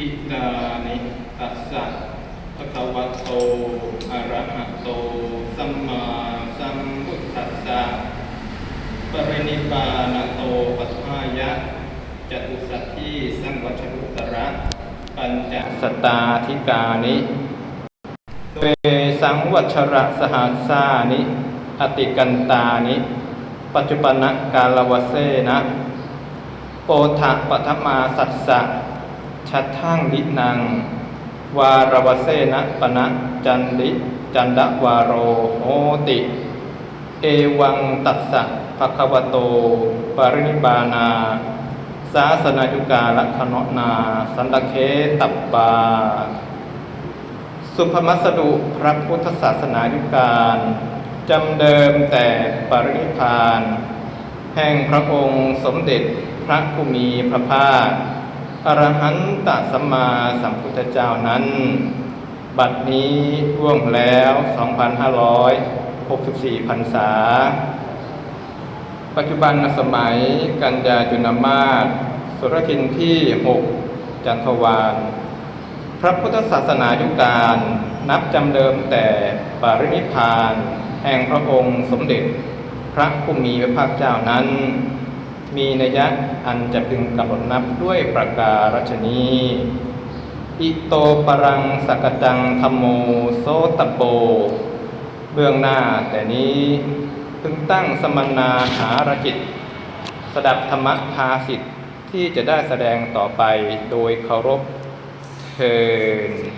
อิตานิตัสสะภะคะวะโต อะระหะโต สัมมาสัมพุทธัสสะปรินิพานโตปัฏฐายะจตุสัทธิสังวัชรุตระปัญจสตาธิกานิเวสังวัชระสหัสสานิ อติกันตานิ ปัจจุบันกาลวเสนะ โปธะปฐมาสัสสะ ชัดทั่งดินัง วารวเสนะปณะจันดิจันดวาโรโหติ เอวังตัสสะภควโต ปรินิบานา สาสนายุกาลัคโนนา สันตเคตัปปาสุภมัสดุพระพุทธศาสนายุการจำเดิมแต่ปรินิพพาน แห่งพระองค์สมเด็จพระผู้มีพระภาค อรหันตสัมมาสัมพุทธเจ้านั้น บัดนี้ร่วงแล้ว 2,564พรรษา ปัจจุบันสมัยกันยาจุนมาศสุรทินที่ 6 จันทวานพระพุทธศาสนายุการนับจำเดิมแต่ปรินิพาน แห่งพระองค์สมเด็จ พระผู้มีพระภาคเจ้านั้น มีนัยยะอันจะพึงกำหนดนับด้วยประการฉนี้อิโตปรังสกจังธรรมโมโสตโป เบื้องหน้าแต่นี้พึงตั้งสมณนาหารจิตสดับธรรมภาสิทธิ์ที่จะได้แสดงต่อไปโดยเคารพเทิน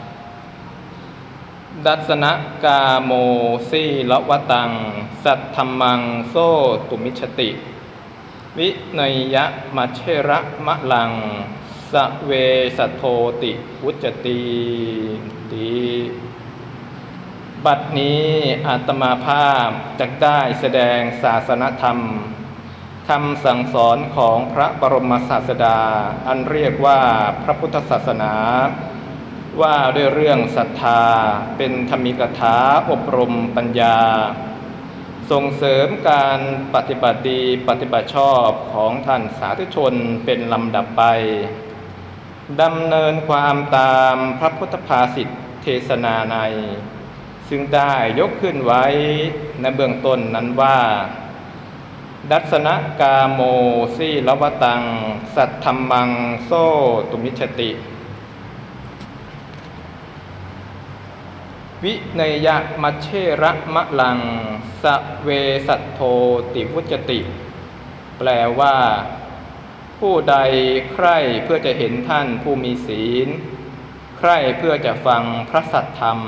ดัสนะกาโมสีละวตัง สัทธรรมังโซตุมิชติ วิเนยยะมัเชระมะลังสะเวสัทโทติวุจติติบัดนี้อาตมาภาพจะได้แสดงศาสนธรรมคำสั่งสอนของพระบรมศาสดา อันเรียกว่าพระพุทธศาสนา ว่าด้วยเรื่องศรัทธาเป็นธรรมิกถาอบรมปัญญา ส่งเสริมการปฏิบัติดีปฏิบัติชอบของท่านสาธุชนเป็นลำดับไปดำเนินความตามพระพุทธภาษิตเทศนาใน ซึ่งได้ยกขึ้นไว้ในเบื้องต้นนั้นว่า ดัสนะกาโมสีลวตัง สัทธรรมังโซตุมิชติ วิเนยะมัชเชระมะลัง สเวสัทโทติวุจติ แปลว่า ผู้ใดใคร่เพื่อจะเห็นท่านผู้มีศีล ใคร่เพื่อจะฟังพระสัทธรรม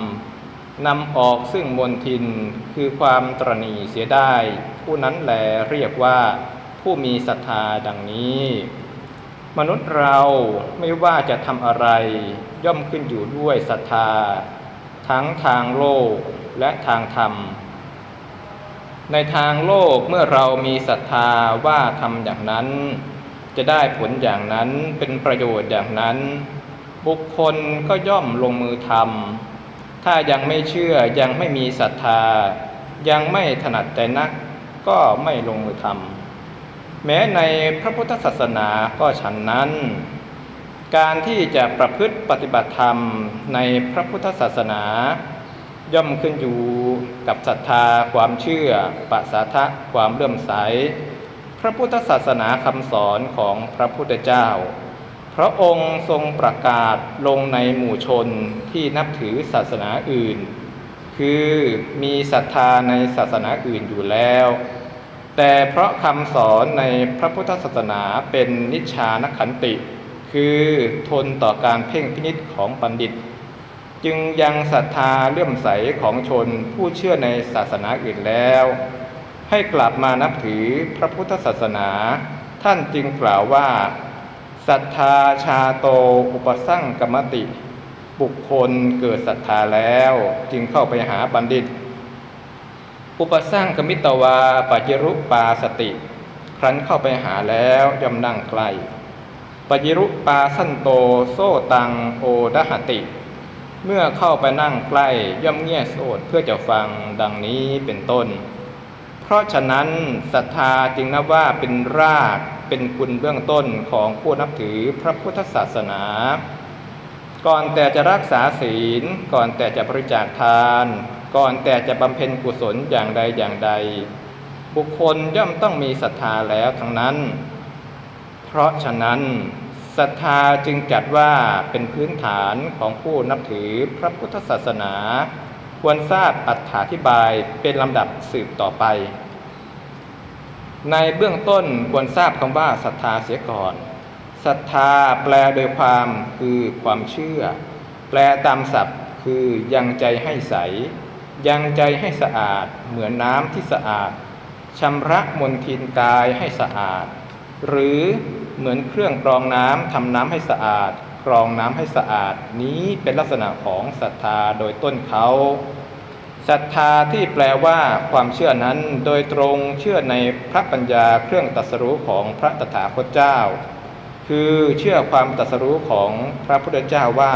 นำออกซึ่งมนทินคือความตรณีเสียได้ ผู้นั้นแหลเรียกว่า ผู้มีศรัทธาดังนี้ มนุษย์เราไม่ว่าจะทำอะไร ย่อมขึ้นอยู่ด้วยศรัทธา ทั้งทางโลกและทางธรรม ในทางโลกเมื่อเรามีศรัทธาว่าทำอย่างนั้น จะได้ผลอย่างนั้นเป็นประโยชน์อย่างนั้น บุคคลก็ย่อมลงมือทำถ้ายังไม่เชื่อยังไม่มีศรัทธา ยังไม่ถนัดใจนัก ก็ไม่ลงมือทำแม้ในพระพุทธศาสนาก็ฉันนั้น การที่จะประพฤติปฏิบัติธรรมในพระพุทธศาสนา ย่อมขึ้นอยู่กับศรัทธาความเชื่อปัสสาทะความเลื่อมใส พระพุทธศาสนาคำสอนของพระพุทธเจ้า พระองค์ทรงประกาศลงในหมู่ชนที่นับถือศาสนาอื่น คือมีศรัทธาในศาสนาอื่นอยู่แล้ว แต่เพราะคำสอนในพระพุทธศาสนาเป็นนิชานขันติ คือทนต่อการเพ่งพินิษของบัณฑิต จึงยังศรัทธาเลื่อมใสของชนผู้เชื่อในศาสนาอื่นแล้ว ให้กลับมานับถือพระพุทธศาสนา ท่านจึงกล่าวว่าศรัทธาชาโตอุปสั่งกรรมติ บุคคลเกิดศรัทธาแล้วจึงเข้าไปหาบัณฑิต อุปสร้างกมิตวาปัจจรุปาสติ ครั้นเข้าไปหาแล้วย่อมนั่งใกล้ ปัจจรุปาสันโตโซตังโอดหติ เมื่อเข้าไปนั่งใกล้ย่อมเงี่ยโสดเพื่อจะฟังดังนี้เป็นต้น เพราะฉะนั้นศรัทธาจึงนับว่าเป็นรากเป็นคุณเบื้องต้นของผู้นับถือพระพุทธศาสนา ก่อนแต่จะรักษาศีล ก่อนแต่จะบริจาคทาน ก่อนแต่จะบำเพ็ญกุศลอย่างใดอย่างใด บุคคลย่อมต้องมีศรัทธาแล้วทั้งนั้น เพราะฉะนั้นศรัทธาจึงจัดว่าเป็นพื้นฐานของผู้นับถือพระพุทธศาสนา ควรทราบอัถาธิบายเป็นลำดับสืบต่อไป ในเบื้องต้นควรทราบคำว่าศรัทธาเสียก่อนศรัทธาแปลโดยความคือความเชื่อ แปลตามศัพท์คือยังใจให้ใส ยังใจให้สะอาด เหมือนน้ำที่สะอาดชำระมลทินกายให้สะอาด หรือ เหมือนเครื่องกรองน้ำทำน้ำให้สะอาดกรองน้ำให้สะอาด นี้เป็นลักษณะของศรัทธาโดยต้นเขาศรัทธาที่แปลว่าความเชื่อนั้นโดยตรงเชื่อในพระปัญญาเครื่องตัสรู้ของพระตถาคตเจ้า คือเชื่อความตัสรู้ของพระพุทธเจ้าว่า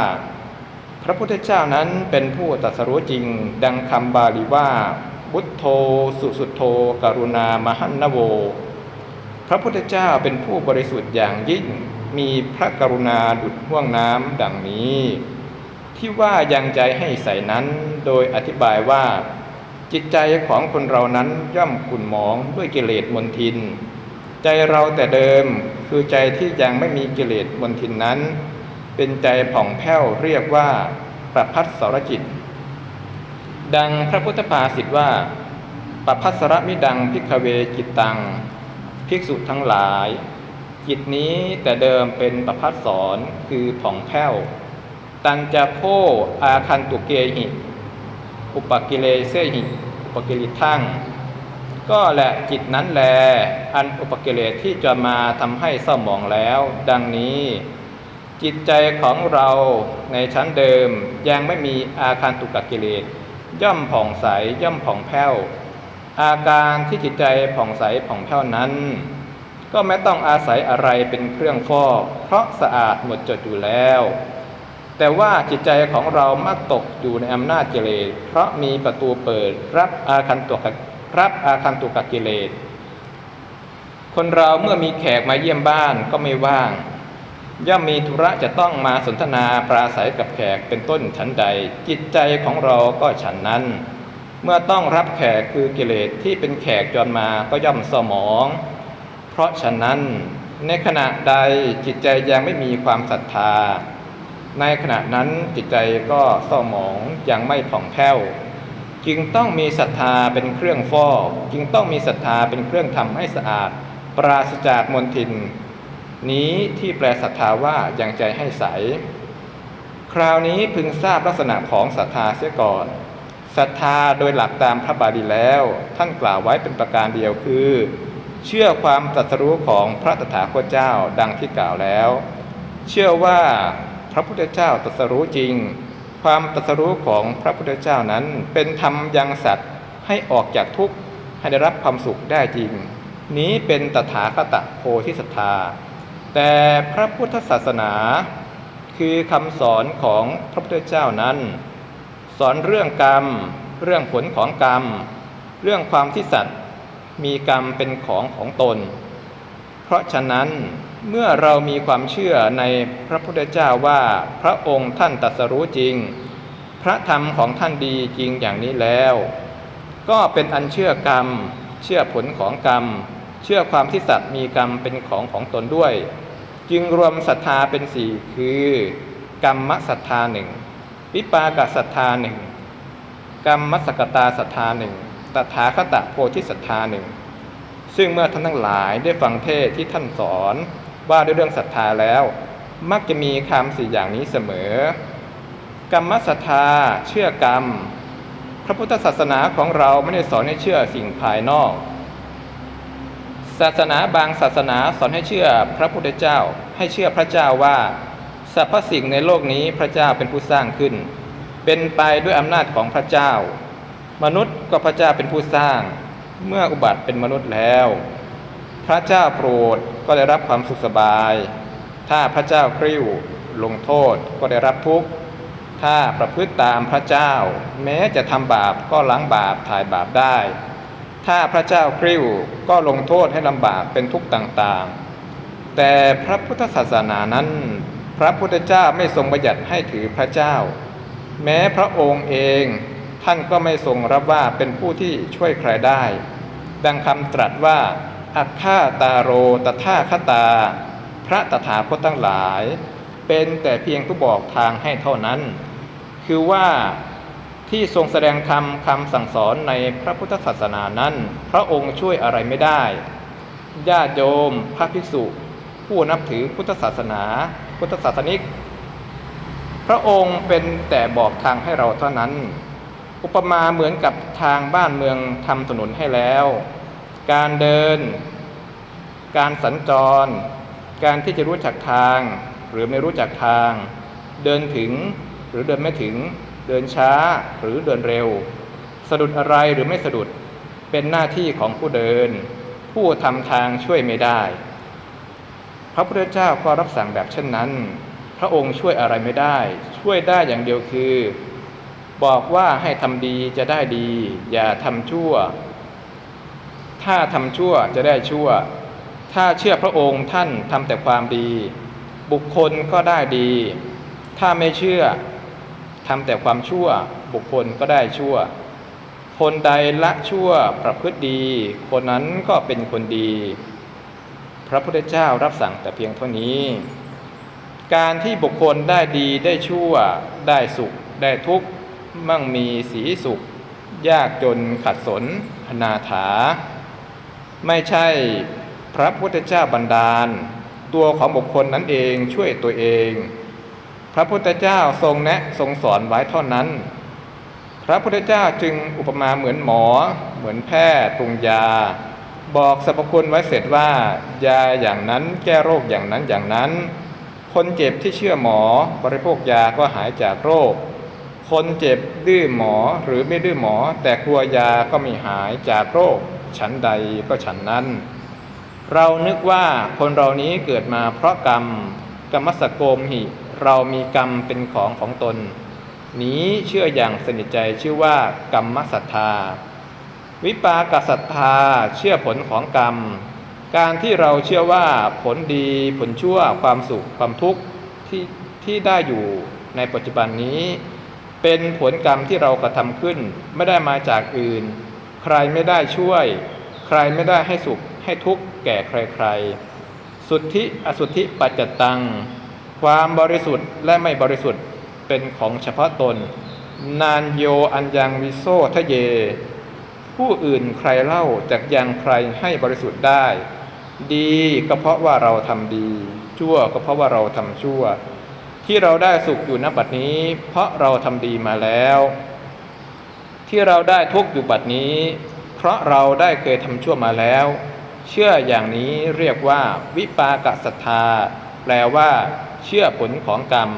พระพุทธเจ้านั้นเป็นผู้ตัสรู้จริง ดังคำบาลีว่าบุตโธสุสุโธกรุณามหันนโว พระพุทธเจ้าเป็นผู้บริสุทธิ์อย่างยิ่งมีพระกรุณาดุจห่วงน้ำดังนี้ ที่ว่ายังใจให้ใสนั้นโดยอธิบายว่า จิตใจของคนเรานั้นย่อมขุ่นหมองด้วยกิเลสมนทิน ใจเราแต่เดิมคือใจที่ยังไม่มีกิเลสมนทินนั้น เป็นใจผ่องแผ้วเรียกว่าประพัสสรจิต ดังพระพุทธภาษิตว่าประพัสสรมิดังพิกเวจิตตัง ภิกษุทั้งหลาย จิตนี้แต่เดิมเป็นประพัสสรคือผ่องแผ้ว ตันจะโพอาคันตุเกหิ อุปกิเลเสหิ อุปกิริทั้งก็แหละจิตนั้นแล อันอุปกิเลสที่จะมาทำให้เศร้าหมองแล้ว ดังนี้ จิตใจของเราในชั้นเดิมยังไม่มีอาคารตุกกิเลสย่อมผ่องใสย่อมผ่องแผ้ว อาการที่จิตใจผ่องใสผ่องแผ้วนั้น ก็ไม่ต้องอาศัยอะไรเป็นเครื่องฟอก เพราะสะอาดหมดจดอยู่แล้ว แต่ว่าจิตใจของเรามักตกอยู่ในอำนาจกิเลสเพราะมีประตูเปิดรับอาคันตุกรับอาคันตุกกิเลสคนเราเมื่อมีแขกมาเยี่ยมบ้านก็ไม่ว่าง ย่อมมีธุระจะต้องมาสนทนาปราศัยกับแขกเป็นต้นฉันใด จิตใจของเราก็ฉันนั้น เมื่อต้องรับแขกคือกิเลสที่เป็นแขกจรมาก็ย่อมสมอง เพราะฉะนั้นในขณะใดจิตใจยังไม่มีความศรัทธา ในขณะนั้นจิตใจก็เศร้าหมองยังไม่ผ่องแผ้วจึงต้องมีศรัทธาเป็นเครื่องฟอกจึงต้องมีศรัทธาเป็นเครื่องทำให้สะอาด ปราศจากมลทิน นี้ที่แปลศรัทธาว่ายังใจให้ใส คราวนี้พึงทราบลักษณะของศรัทธาเสียก่อน ศรัทธาโดยหลักตามพระบาลีแล้ว ท่านกล่าวไว้เป็นประการเดียวคือ เชื่อความตรัสรู้ของพระตถาคตเจ้าดังที่กล่าวแล้ว เชื่อว่าพระพุทธเจ้าตรัสรู้จริง ความตรัสรู้ของพระพุทธเจ้านั้น เป็นธรรมยังสัตว์ให้ออกจากทุกข์ให้ได้รับความสุขได้จริง นี้เป็นตถาคตโพธิศรัทธาแต่พระพุทธศาสนา คือคำสอนของพระพุทธเจ้านั้น สอนเรื่องกรรม เรื่องผลของกรรม เรื่องความที่สัตว์มีกรรมเป็นของของตน เพราะฉะนั้นเมื่อเรามีความเชื่อในพระพุทธเจ้าว่าพระองค์ท่านตรัสรู้จริง พระธรรมของท่านดีจริงอย่างนี้แล้ว ก็เป็นอันเชื่อกรรม เชื่อผลของกรรม เชื่อความที่สัตว์มีกรรมเป็นของของตนด้วย จึงรวมศรัทธาเป็นสี่คือกรรมศรัทธาหนึ่ง วิปากศรัทธาหนึ่งกรรมสกตาศรัทธาหนึ่งตถาคตโพธิศรัทธาหนึ่งซึ่งเมื่อท่านทั้งหลายได้ฟังเทศที่ท่านสอนว่าด้วยเรื่องศรัทธาแล้ว มักจะมีคำสี่อย่างนี้เสมอ กรรมศรัทธาเชื่อกรรม พระพุทธศาสนาของเราไม่ได้สอนให้เชื่อสิ่งภายนอก ศาสนาบางศาสนาสอนให้เชื่อพระพุทธเจ้า ให้เชื่อพระเจ้าว่า รรพสิ่งในโลกนี้พระเจ้าเป็นผู้สร้างขึ้น เป็นไปด้วยอำนาจของพระเจ้า มนุษย์ก็พระเจ้าเป็นผู้สร้าง เมื่ออุบัติเป็นมนุษย์แล้ว พระเจ้าโปรดก็ได้รับความสุขสบาย ถ้าพระเจ้ากริ้วลงโทษก็ได้รับทุกข์ถ้าประพฤติตามพระเจ้า แม้จะทำบาปก็ล้างบาปถ่ายบาปได้ ถ้าพระเจ้ากริ้วก็ลงโทษให้ลำบากเป็นทุกข์ต่างๆ แต่พระพุทธศาสนานั้น พระพุทธเจ้าไม่ทรงบัญญัติให้ถือพระเจ้า แม้พระองค์เองท่านก็ไม่ทรงรับว่าเป็นผู้ที่ช่วยใครได้ ดังคำตรัสว่าอัคฆาตาโรตถาคตา พระตถาคตทั้งหลาย เป็นแต่เพียงผู้บอกทางให้เท่านั้น คือว่าที่ทรงแสดงธรรมคำสั่งสอนในพระพุทธศาสนานั้น พระองค์ช่วยอะไรไม่ได้ญาติโยมพระภิกษุ ผู้นับถือพุทธศาสนา พุทธศาสนิก พระองค์เป็นแต่บอกทางให้เราเท่านั้น อุปมาเหมือนกับทางบ้านเมืองทำถนนให้แล้ว การเดิน การสัญจร การที่จะรู้จักทาง หรือไม่รู้จักทาง เดินถึงหรือเดินไม่ถึง เดินช้าหรือเดินเร็ว สะดุดอะไรหรือไม่สะดุดเป็นหน้าที่ของผู้เดิน ผู้ทำทางช่วยไม่ได้ ระพุทธเจ้าก็รับสั่งแบบเช่นนั้น พระองค์ช่วยอะไรไม่ได้ ช่วยได้อย่างเดียวคือ บอกว่าให้ทำดีจะได้ดี อย่าทำชั่ว ถ้าทำชั่วจะได้ชั่ว ถ้าเชื่อพระองค์ท่านทำแต่ความดี บุคคลก็ได้ดี ถ้าไม่เชื่อทำแต่ความชั่ว บุคคลก็ได้ชั่ว คนใดละชั่วประพฤติดี คนนั้นก็เป็นคนดี พระพุทธเจ้ารับสั่งแต่เพียงเท่านี้ การที่บุคคลได้ดีได้ชั่ว ได้สุข ได้ทุกข์มั่งมีสีสุข ยากจนขัดสนอนาถา ไม่ใช่พระพุทธเจ้าบันดาล ตัวของบุคคลนั้นเองช่วยตัวเอง พระพุทธเจ้าทรงแนะทรงสอนไว้เท่านั้น พระพุทธเจ้าจึงอุปมาเหมือนหมอ เหมือนแพทย์ปรุงยา บอกสรรพคุณไว้เสร็จว่า ยาอย่างนั้นแก้โรคอย่างนั้นอย่างนั้น คนเจ็บที่เชื่อหมอบริโภคยาก็หายจากโรค คนเจ็บดื้อหมอหรือไม่ดื้อหมอ แต่กลัวยาก็ม่หายจากโรค ฉันใดก็ฉันนั้น เรานึกว่าคนเรานี้เกิดมาเพราะกรรมกรรมสโกมหิ เรามีกรรมเป็นของของตน นี้เชื่ออย่างสนิทใจชื่อว่ากรรมศรัทธา วิปากศรัทธาเชื่อผลของกรรม การที่เราเชื่อว่าผลดีผลชั่วความสุขความทุกข์ที่ที่ได้อยู่ในปัจจุบันนี้ เป็นผลกรรมที่เรากระทำขึ้น ไม่ได้มาจากอื่น ใครไม่ได้ช่วย ใครไม่ได้ให้สุขให้ทุกข์แก่ใครๆ สุทธิอสุทธิปัจจตัง ความบริสุทธิ์และไม่บริสุทธิ์เป็นของเฉพาะตน นานโยอัญญังวิโซทะเย ผู้อื่นใครเล่าจากยังใครให้บริสุทธิ์ได้ ดีก็เพราะว่าเราทำดี ชั่วก็เพราะว่าเราทำชั่ว ที่เราได้สุขอยู่ณบัดนี้ เพราะเราทำดีมาแล้ว ที่เราได้ทุกข์อยู่บัดนี้ เพราะเราได้เคยทำชั่วมาแล้ว เชื่ออย่างนี้เรียกว่าวิปากศรัทธา แปลว่าเชื่อผลของกรรม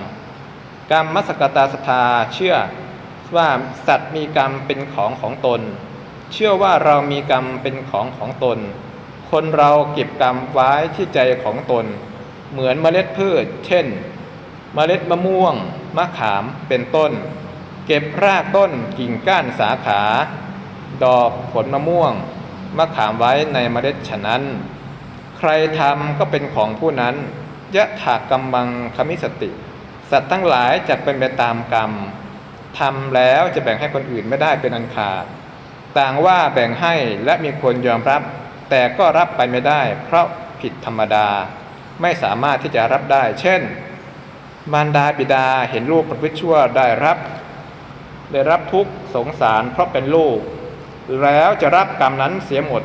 กรรมมสกตาศรัทธาเชื่อว่าสัตว์มีกรรมเป็นของของตน เชื่อว่าเรามีกรรมเป็นของของตน คนเราเก็บกรรมไว้ที่ใจของตน เหมือนเมล็ดพืช เช่น เมล็ดมะม่วง มะขามเป็นต้น เก็บรากต้นกิ่งก้านสาขา ดอกผลมะม่วง มะขามไว้ในเมล็ดฉะนั้น ใครทำก็เป็นของผู้นั้นยะถากรรมังคมิสติ สัตว์ทั้งหลายจะเป็นไปตามกรรมทำแล้วจะแบ่งให้คนอื่นไม่ได้เป็นอันขาด ต่างว่าแบ่งให้และมีคนยอมรับ แต่ก็รับไปไม่ได้ เพราะผิดธรรมดา ไม่สามารถที่จะรับได้ เช่น มารดาบิดาเห็นลูกประพฤติชั่วได้รับ ได้รับทุกสงสารเพราะเป็นลูก แล้วจะรับกรรมนั้นเสียหมด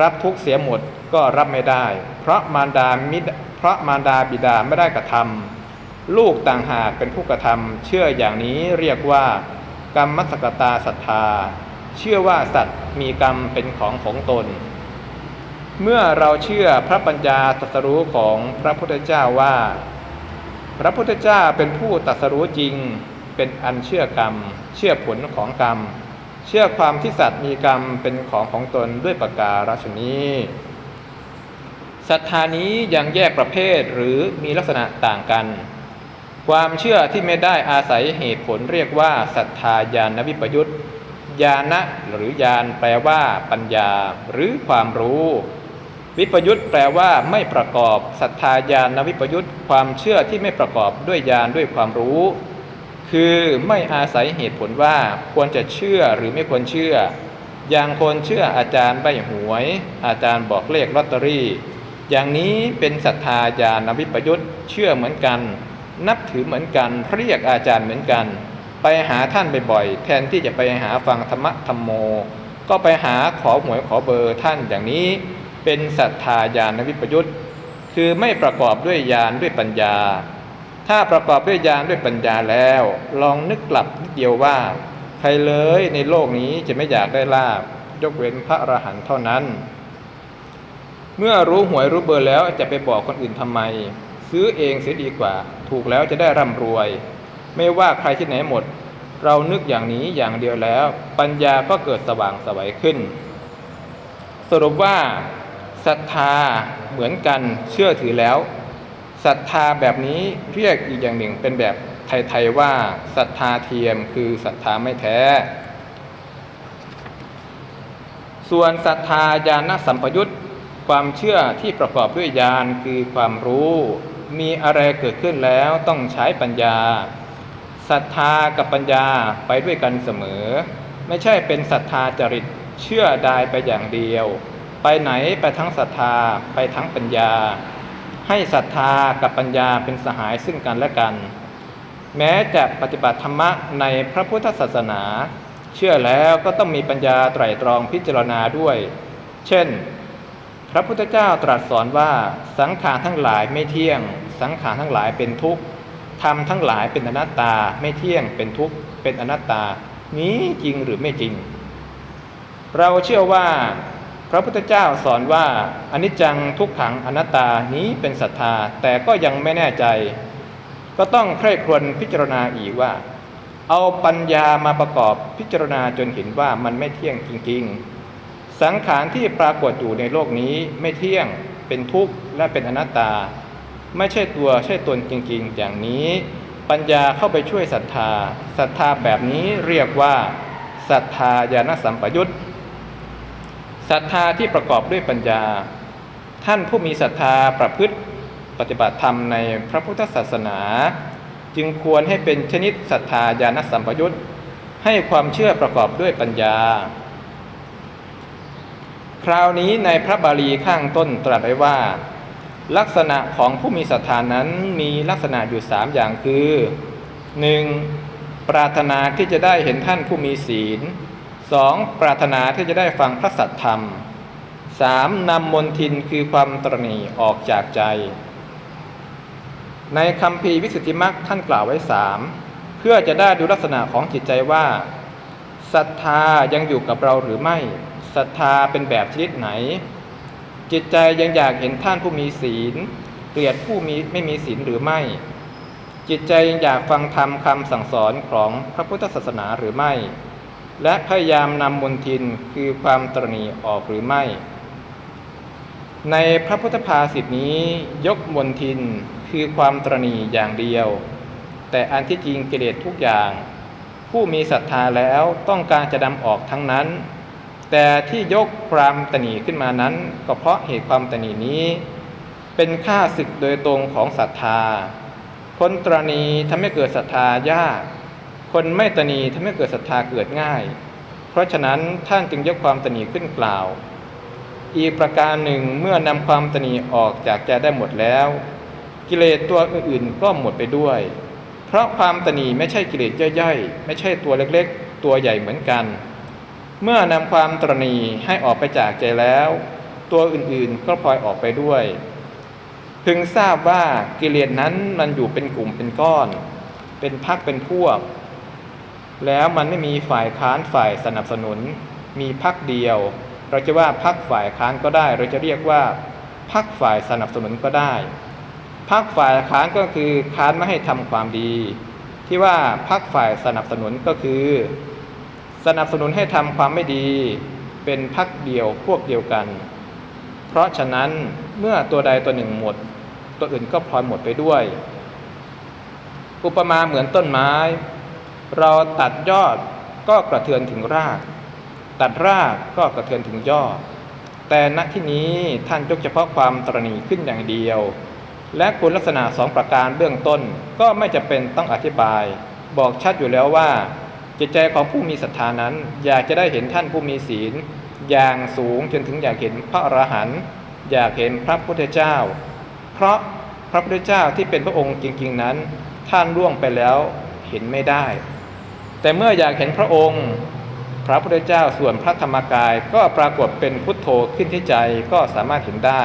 รับทุกเสียหมดก็รับไม่ได้ เพราะมารดามิเพราะมารดาบิดาไม่ได้กระทำลูกต่างหากเป็นผู้กระทำเชื่ออย่างนี้เรียกว่ากรรมมัสกตาศรัทธา เชื่อว่าสัตว์มีกรรมเป็นของของตน เมื่อเราเชื่อพระปัญญาตรัสรู้ของพระพุทธเจ้าว่า พระพุทธเจ้าเป็นผู้ตรัสรู้จริง เป็นอันเชื่อกรรม เชื่อผลของกรรม เชื่อความที่สัตว์มีกรรมเป็นของของตนด้วยประการฉนี้ศรัทธานี้ยังแยกประเภทหรือมีลักษณะต่างกัน ความเชื่อที่ไม่ได้อาศัยเหตุผลเรียกว่าศรัทธาญาณวิปยุต ญาณะหรือญาณแปลว่าปัญญาหรือความรู้ วิปยุตแปลว่าไม่ประกอบศรัทธาญาณวิปยุตความเชื่อที่ไม่ประกอบด้วยญาณด้วยความรู้ คือไม่อาศัยเหตุผลว่าควรจะเชื่อหรือไม่ควรเชื่อ อย่างคนเชื่ออาจารย์ใบหวย อาจารย์บอกเลขลอตเตอรี่ อย่างนี้เป็นศรัทธาญาณวิปยุตเชื่อเหมือนกัน นับถือเหมือนกันเรียกอาจารย์เหมือนกัน ไปหาท่านบ่อยๆแทนที่จะไปหาฟังธรรมะธรรมโม ก็ไปหาขอหวยขอเบอร์ท่านอย่างนี้ เป็นศรัทธาญาณวิปยุตคือไม่ประกอบด้วยญาณด้วยปัญญา ถ้าประกอบด้วยญาณด้วยปัญญาแล้ว ลองนึกกลับนิดเดียวว่า ใครเลยในโลกนี้จะไม่อยากได้ลาบยกเว้นพระอรหันต์เท่านั้น เมื่อรู้หวยรู้เบอร์แล้วจะไปบอกคนอื่นทำไม ซื้อเองเสียดีกว่า ถูกแล้วจะได้ร่ำรวย ไม่ว่าใครที่ไหนหมด เรานึกอย่างนี้อย่างเดียวแล้ว ปัญญาก็เกิดสว่างสวัยขึ้น สรุปว่าศรัทธาเหมือนกันเชื่อถือแล้วศรัทธาแบบนี้เรียกอีกอย่างหนึ่งเป็นแบบไทยๆว่าศรัทธาเทียมคือศรัทธาไม่แท้ ส่วนศรัทธาญาณสัมปยุตความเชื่อที่ประกอบด้วยญาณคือความรู้ มีอะไรเกิดขึ้นแล้วต้องใช้ปัญญา ศรัทธากับปัญญาไปด้วยกันเสมอ ไม่ใช่เป็นศรัทธาจริตเชื่อได้ไปอย่างเดียว ไปไหนไปทั้งศรัทธาไปทั้งปัญญา ให้ศรัทธากับปัญญาเป็นสหายซึ่งกันและกัน แม้จะปฏิบัติธรรมะในพระพุทธศาสนา เชื่อแล้วก็ต้องมีปัญญาไตร่ตรองพิจารณาด้วย เช่น พระพุทธเจ้าตรัสสอนว่าสังขารทั้งหลายไม่เที่ยง สังขารทั้งหลายเป็นทุกข์ ธรรมทั้งหลายเป็นอนัตตาไม่เที่ยงเป็นทุกข์เป็นอนัตตา นี้จริงหรือไม่จริง เราเชื่อว่า พระพุทธเจ้าสอนว่าอนิจจังทุกขังอนัตตานี้เป็นศรัทธา แต่ก็ยังไม่แน่ใจ ก็ต้องใคร่ครวญพิจารณาอีกว่า เอาปัญญามาประกอบพิจารณาจนเห็นว่ามันไม่เที่ยงจริง ๆ สังขารที่ปรากฏอยู่ในโลกนี้ไม่เที่ยงเป็นทุกข์และเป็นอนัตตา ไม่ใช่ตัวใช่ตนจริงๆ อย่างนี้ ปัญญาเข้าไปช่วยศรัทธาศรัทธาแบบนี้เรียกว่าศรัทธาญาณสัมปยุตศรัทธาที่ประกอบด้วยปัญญา ท่านผู้มีศรัทธาประพฤติปฏิบัติธรรมในพระพุทธศาสนา จึงควรให้เป็นชนิดศรัทธาญาณสัมปยุตให้ความเชื่อประกอบด้วยปัญญา คราวนี้ในพระบาลีข้างต้นตรัสไว้ว่า ลักษณะของผู้มีศรัทธานั้นมีลักษณะอยู่สามอย่างคือ 1. ปรารถนาที่จะได้เห็นท่านผู้มีศีล 2. ปรารถนาที่จะได้ฟังพระสัทธรรม 3. นำมนทินคือความตรณีออกจากใจ ในคำพีวิสุทธิมรรคท่านกล่าวไว้สามเพื่อจะได้ดูลักษณะของจิตใจว่าศรัทธายังอยู่กับเราหรือไม่ศรัทธาเป็นแบบชนิดไหน จิตใจยังอยากเห็นท่านผู้มีศีล เกลียดผู้มีไม่มีศีลหรือไม่ จิตใจยังอยากฟังธรรมคำสั่งสอนของพระพุทธศาสนาหรือไม่ และพยายามนำมนทินคือความตรณีออกหรือไม่ ในพระพุทธภาษิตนี้ยกมนทินคือความตรณีอย่างเดียว แต่อันที่จริงกิเลสทุกอย่าง ผู้มีศรัทธาแล้วต้องการจะนำออกทั้งนั้น แต่ที่ยกความตนีขึ้นมานั้น ก็เพราะเหตุความตนีนี้ เป็นค่าศึกโดยตรงของศรัทธา คนตรณีทำให้เกิดศรัทธายาก คนไม่ตนีทำให้เกิดศรัทธาเกิดง่าย เพราะฉะนั้นท่านจึงยกความตนีขึ้นกล่าว อีกประการหนึ่งเมื่อนำความตนีออกจากใจได้หมดแล้ว กิเลสตัวอื่นๆก็หมดไปด้วย เพราะความตนีไม่ใช่กิเลสย่อยๆ ไม่ใช่ตัวเล็กๆ ตัวใหญ่เหมือนกัน เมื่อนำความตรณีให้ออกไปจากใจแล้ว ตัวอื่นๆก็พลอยออกไปด้วย พึงทราบว่ากิเลสนั้นมันอยู่เป็นกลุ่มเป็นก้อน เป็นพักเป็นพวก แล้วมันไม่มีฝ่ายค้านฝ่ายสนับสนุน มีพักเดียว เราจะว่าพักฝ่ายค้านก็ได้ เราจะเรียกว่าพักฝ่ายสนับสนุนก็ได้พักฝ่ายค้านก็คือค้านไม่ให้ทำความดี ที่ว่าพักฝ่ายสนับสนุนก็คือ สนับสนุนให้ทำความไม่ดีเป็นพักเดียวพวกเดียวกัน เพราะฉะนั้นเมื่อตัวใดตัวหนึ่งหมด ตัวอื่นก็พลอยหมดไปด้วย อุปมาเหมือนต้นไม้ เราตัดยอดก็กระเทือนถึงราก ตัดรากก็กระเทือนถึงยอด แต่ณที่นี้ท่านยกเฉพาะความตรณีขึ้นอย่างเดียว และคุณลักษณะสองประการเบื้องต้นก็ไม่จะเป็นต้องอธิบาย บอกชัดอยู่แล้วว่า จิตใจของผู้มีศรัทธานั้น อยากจะได้เห็นท่านผู้มีศีล อย่างสูงจนถึงอยากเห็นพระอรหันต์อยากเห็นพระพุทธเจ้า เพราะพระพุทธเจ้าที่เป็นพระองค์จริงๆนั้น ท่านล่วงไปแล้วเห็นไม่ได้ แต่เมื่ออยากเห็นพระองค์ พระพุทธเจ้าส่วนพระธรรมกายก็ปรากฏเป็นพุทโธขึ้นที่ใจก็สามารถเห็นได้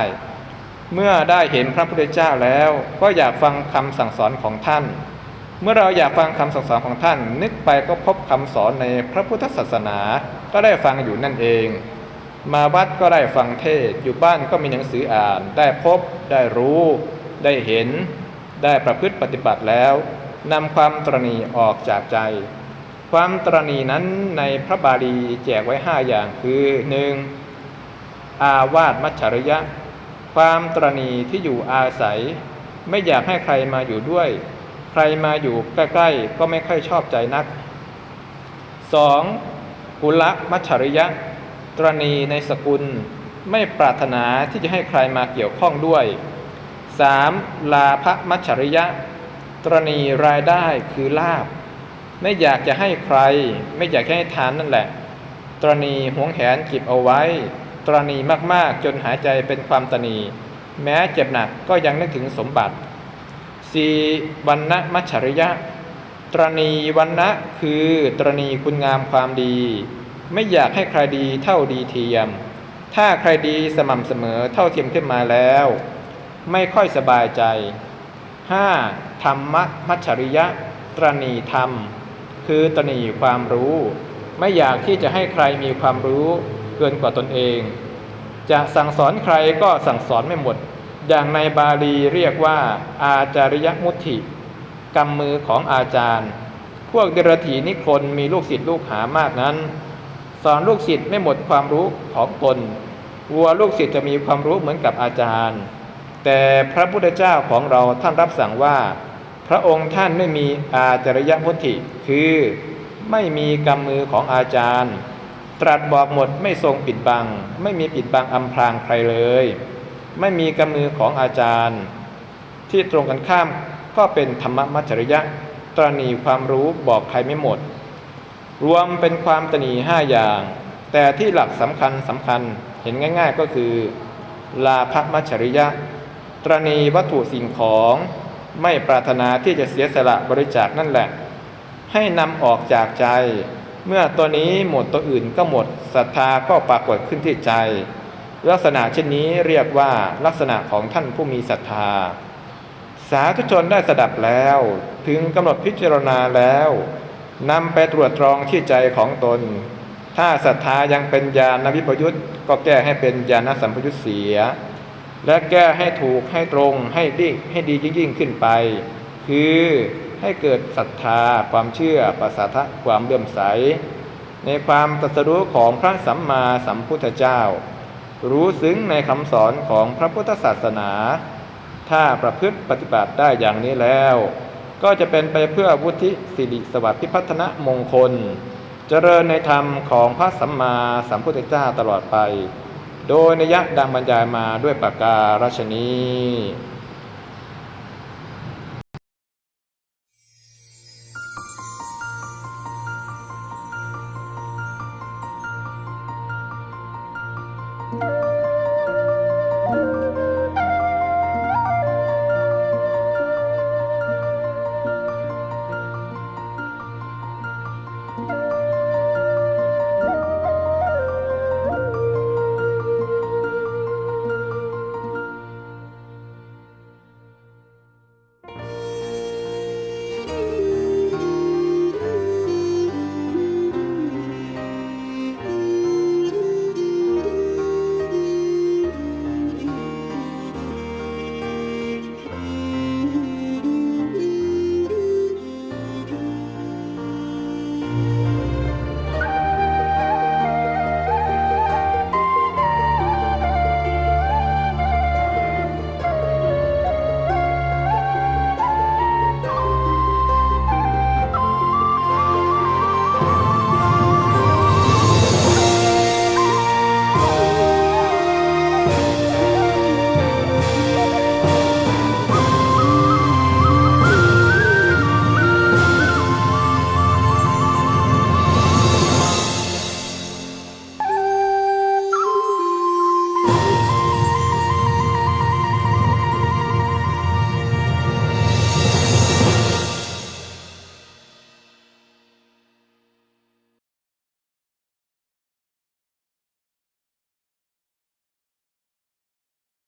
เมื่อได้เห็นพระพุทธเจ้าแล้ว ก็อยากฟังคำสั่งสอนของท่าน เมื่อเราอยากฟังคำสั่งสอนของท่าน นึกไปก็พบคำสอนในพระพุทธศาสนา ก็ได้ฟังอยู่นั่นเอง มาวัดก็ได้ฟังเทศ อยู่บ้านก็มีหนังสืออ่าน ได้พบ ได้รู้ ได้เห็น ได้ประพฤติปฏิบัติแล้วนำความตรณีออกจากใจ ความตรณีนั้นในพระบาลีแจกไว้ห้าอย่างคือ 1. อาวาสมัจฉริยะ ความตรณีที่อยู่อาศัย ไม่อยากให้ใครมาอยู่ด้วย ใครมาอยู่ใกล้ๆ ก็ไม่ค่อยชอบใจนัก 2. กุละมัจฉริยะ ตรณีในสกุล ไม่ปรารถนาที่จะให้ใครมาเกี่ยวข้องด้วย 3. ลาภมัจฉริยะ ตรณีรายได้คือลาบ ไม่อยากจะให้ใคร ไม่อยากให้ทานนั่นแหละ ตรณีหวงแหนเก็บเอาไว้ ตรณีมากๆจนหายใจเป็นความตนี แม้เจ็บหนักก็ยังนึกถึงสมบัติ 4. วันนะมัฉริยะ ตรณีวันนะคือตรณีคุณงามความดี ไม่อยากให้ใครดีเท่าดีเทียม ถ้าใครดีสม่ำเสมอเท่าเทียมขึ้นมาแล้ว ไม่ค่อยสบายใจ 5. ธรรมมัจฉริยะ ตรณีธรรม คือตรณีความรู้ ไม่อยากที่จะให้ใครมีความรู้เกินกว่าตนเอง จะสั่งสอนใครก็สั่งสอนไม่หมด อย่างในบาลีเรียกว่า อาจาริยมุติกรรมมือของอาจารย์ พวกเดรถีนิคนมีลูกศิษย์ลูกหามากนั้น สอนลูกศิษย์ไม่หมดความรู้ของตนวัวลูกศิษย์จะมีความรู้เหมือนกับอาจารย์ แต่พระพุทธเจ้าของเราท่านรับสั่งว่า พระองค์ท่านไม่มีอาจาริยมุติคือไม่มีกรรมมือของอาจารย์ ตรัสบอกหมดไม่ทรงปิดบัง ไม่มีปิดบังอำพรางใครเลย ไม่มีกำมือของอาจารย์ ที่ตรงกันข้ามก็เป็นธรรมมัจฉริยะตรณีความรู้บอกใครไม่หมด รวมเป็นความตรณีห้าอย่าง แต่ที่หลักสำคัญสำคัญเห็นง่าย ๆก็คือ ลาภมัจฉริยะ ตรณีวัตถุสิ่งของไม่ปรารถนาที่จะเสียสละบริจาคนั่นแหละ ให้นำออกจากใจ เมื่อตัวนี้หมดตัวอื่นก็หมดศรัทธาก็ปรากฏขึ้นที่ใจ ลักษณะเช่นนี้เรียกว่าลักษณะของท่านผู้มีศรัทธา สาธุชนได้สดับแล้ว ถึงกำหนดพิจารณาแล้วนำไปตรวจตรองที่ใจของตน ถ้าศรัทธายังเป็นญาณวิปยุตก็แก้ให้เป็นญาณสัมปยุตเสีย และแก้ให้ถูกให้ตรงให้ดีให้ดียิ่งๆขึ้นไป คือให้เกิดศรัทธาความเชื่อประสาทะความเลื่อมใส ในความตรัสรู้ของพระสัมมาสัมพุทธเจ้า รู้ซึ้งในคำสอนของพระพุทธศาสนา ถ้าประพฤติปฏิบัติได้อย่างนี้แล้ว ก็จะเป็นไปเพื่อวุฒิสิริสวัสดิ์พิพัฒนมงคล เจริญในธรรมของพระสัมมาสัมพุทธเจ้าตลอดไป โดยนิยะดังบรรยายมาด้วยปากการาชนี